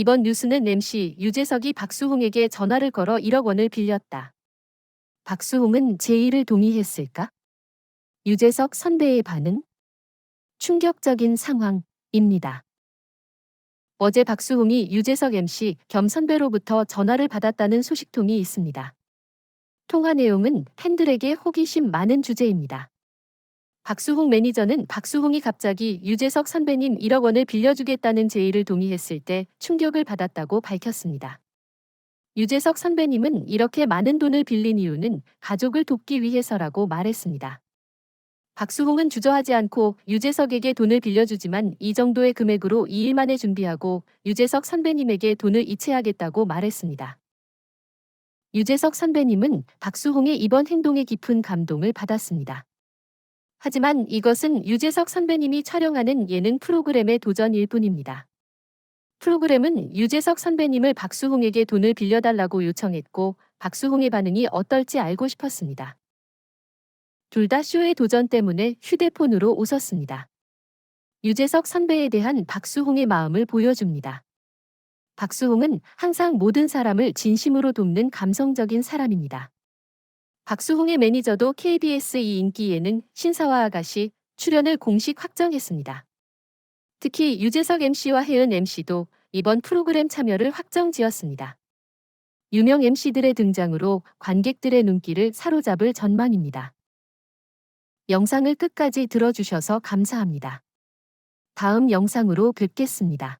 이번 뉴스는 MC 유재석이 박수홍에게 전화를 걸어 1억 원을 빌렸다. 박수홍은 제의를 동의했을까? 유재석 선배의 반응? 충격적인 상황입니다. 어제 박수홍이 유재석 MC 겸 선배로부터 전화를 받았다는 소식통이 있습니다. 통화 내용은 팬들에게 호기심 많은 주제입니다. 박수홍 매니저는 박수홍이 갑자기 유재석 선배님 1억 원을 빌려주겠다는 제의를 동의했을 때 충격을 받았다고 밝혔습니다. 유재석 선배님은 이렇게 많은 돈을 빌린 이유는 가족을 돕기 위해서라고 말했습니다. 박수홍은 주저하지 않고 유재석에게 돈을 빌려주지만 이 정도의 금액으로 2일 만에 준비하고 유재석 선배님에게 돈을 이체하겠다고 말했습니다. 유재석 선배님은 박수홍의 이번 행동에 깊은 감동을 받았습니다. 하지만 이것은 유재석 선배님이 촬영하는 예능 프로그램의 도전일 뿐입니다. 프로그램은 유재석 선배님을 박수홍에게 돈을 빌려달라고 요청했고 박수홍의 반응이 어떨지 알고 싶었습니다. 둘 다 쇼의 도전 때문에 휴대폰으로 웃었습니다. 유재석 선배에 대한 박수홍의 마음을 보여줍니다. 박수홍은 항상 모든 사람을 진심으로 돕는 감성적인 사람입니다. 박수홍의 매니저도 KBS 이 인기 예능 신사와 아가씨 출연을 공식 확정했습니다. 특히 유재석 MC와 혜은 MC도 이번 프로그램 참여를 확정 지었습니다. 유명 MC들의 등장으로 관객들의 눈길을 사로잡을 전망입니다. 영상을 끝까지 들어주셔서 감사합니다. 다음 영상으로 뵙겠습니다.